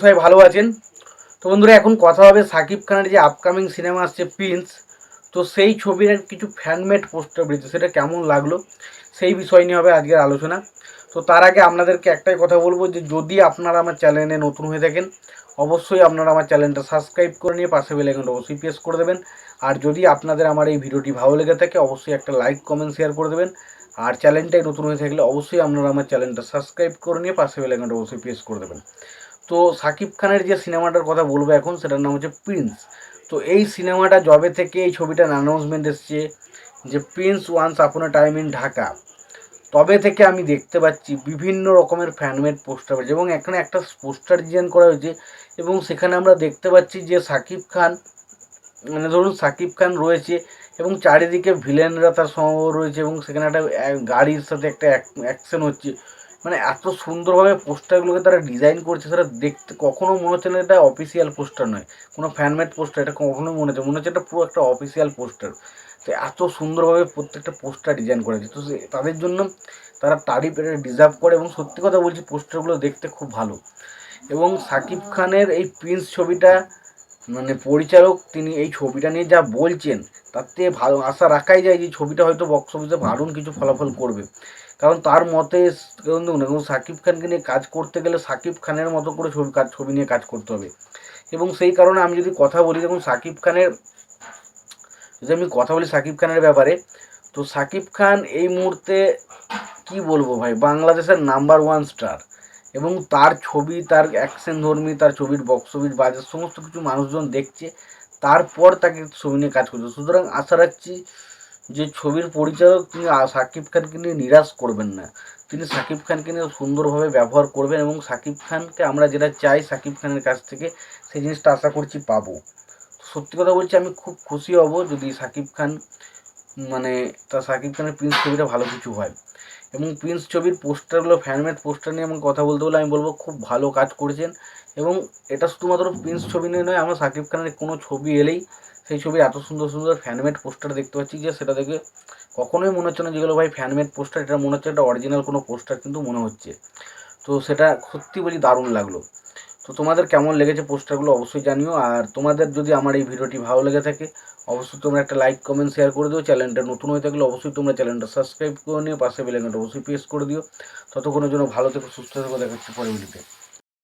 সবাই ভালো আছেন। তো বন্ধুরা, এখন কথা হবে সাকিব খানের যে আপকামিং সিনেমা আসছে প্রিন্স তো সেই ছবির কিছু ফ্যানমেড পোস্টার বেরিয়েছে, সেটা কেমন লাগল সেই বিষয় নিয়ে হবে আজকের আলোচনা। তো তার আগে আপনাদেরকে একটাই কথা বলব যে, যদি আপনারা আমার চ্যানেলে নতুন হয়ে থাকেন, অবশ্যই আপনারা আমার চ্যানেলটা সাবস্ক্রাইব করে নিয়ে পাশে বেলাইকনটা অবশ্যই প্রেস করে দেবেন। আর যদি আপনাদের আমার এই ভিডিওটি ভালো লেগে থাকে, অবশ্যই একটা লাইক কমেন্ট শেয়ার করে দেবেন। আর চ্যানেলটাই নতুন হয়ে থাকলে অবশ্যই আপনারা আমার চ্যানেলটা সাবস্ক্রাইব করে নিয়ে পাশে বেলাইকনটা অবশ্যই প্রেস করে দেবেন। তো সাকিব খানের যে সিনেমাটার কথা বলব এখন, সেটার নাম হচ্ছে প্রিন্স তো এই সিনেমাটা জবে থেকে এই ছবিটার অ্যানাউন্সমেন্ট এসছে যে prince once upon time in Dhaka. তবে থেকে আমি দেখতে পাচ্ছি বিভিন্ন রকমের ফ্যানমেড পোস্টার হয়েছে এবং এখানে একটা পোস্টার ডিজাইন করা হয়েছে এবং সেখানে আমরা দেখতে পাচ্ছি যে সাকিব খান মানে ধরুন সাকিব খান রয়েছে এবং চারিদিকে ভিলেনরা তার সঙ্গ রয়েছে এবং সেখানে একটা গাড়ির সাথে একটা অ্যাকশন হচ্ছে। মানে এত সুন্দরভাবে পোস্টারগুলোকে তারা ডিজাইন করছে, সেটা দেখতে কখনো মনে হচ্ছে না এটা অফিসিয়াল পোস্টার নয়। কোনো ফ্যানমেড পোস্টার, এটা কখনো মনে হচ্ছে মনে হচ্ছে এটা পুরো একটা অফিসিয়াল পোস্টার। তো এত সুন্দরভাবে প্রত্যেকটা পোস্টার ডিজাইন করেছে। তো তাদের জন্য তারা তারিফ, এটা ডিজার্ভ করে এবং সত্যি কথা বলছি, পোস্টারগুলো দেখতে খুব ভালো। এবং সাকিব খানের এই প্রিন্স ছবিটা মানে পরিচালক তিনি এই ছবিটা নিয়ে যা বলছেন তার থেকে ভালো আশা রাখাই যায় যে ছবিটা হয়তো বক্স অফিসে দারুণ কিছু ফলাফল করবে। কারণ তার মতে এখন সাকিব খানকে নিয়ে কাজ করতে গেলে সাকিব খানের মতো করে ছবি কাজ, ছবি নিয়ে কাজ করতে হবে। এবং সেই কারণে আমি যদি কথা বলি, দেখুন, সাকিব খানের, যদি আমি কথা বলি সাকিব খানের ব্যাপারে, তো সাকিব খান এই মুহূর্তে কি বলব ভাই, বাংলাদেশের নাম্বার ওয়ান স্টার এবং তার ছবি, তার অ্যাকশন ধর্মী, তার ছবির বক্স অফিস বাজার, সমস্ত কিছু মানুষজন দেখছে। তারপর তাকে ছবি নিয়ে কাজ করছে সুতরাং আশা রাখছি যে ছবির পরিচালক তিনি সাকিব খানকে নিয়ে নিরাশ করবেন না। তিনি সাকিব খানকে নিয়ে সুন্দরভাবে ব্যবহার করবেন এবং সাকিব খানকে আমরা যেটা চাই সাকিব খানের কাছ থেকে, সেই জিনিসটা আশা করছি পাবো। সত্যি কথা বলছি, আমি খুব খুশি হব যদি সাকিব খান মানে তা সাকিব খানের প্রিন্স ছবিটা ভালো কিছু হয়। এবং প্রিন্স ছবির পোস্টারগুলো ফ্যানমেড পোস্টার নিয়ে আমাকে কথা বলতে বলে আমি বলব খুব ভালো কাজ করেছেন। এবং এটা শুধুমাত্র প্রিন্স ছবি নিয়ে নয়, আমরা সাকিব খানের কোনো ছবি এলেই সেই ছবির এত সুন্দর সুন্দর ফ্যানমেড পোস্টার দেখতে পাচ্ছি যে সেটা দেখে কখনোই মনে হচ্ছে না যেগুলো ভাই ফ্যানমেড পোস্টার, এটা মনে হচ্ছে একটা অরিজিনাল কোনো পোস্টার কিন্তু মনে হচ্ছে। তো সেটা সত্যি বলি দারুণ লাগল। তো তোমাদের কেমন লেগেছে পোস্টারগুলো অবশ্যই জানিও, আর তোমাদের যদি আমার এই ভিডিওটি ভালো লেগে থাকে, অবশ্যই তোমরা একটা লাইক কমেন্ট শেয়ার করে দিও। চ্যানেলটা নতুন হয়ে থাকলে অবশ্যই তোমরা চ্যানেলটা সাবস্ক্রাইব করে নিও, পাশে বেলাইকনটা অবশ্যই প্রেস করে দিও। ততক্ষণের জন্য ভালো থেকে, সুস্থ থেকো দেখাচ্ছি পরে ভিডিওতে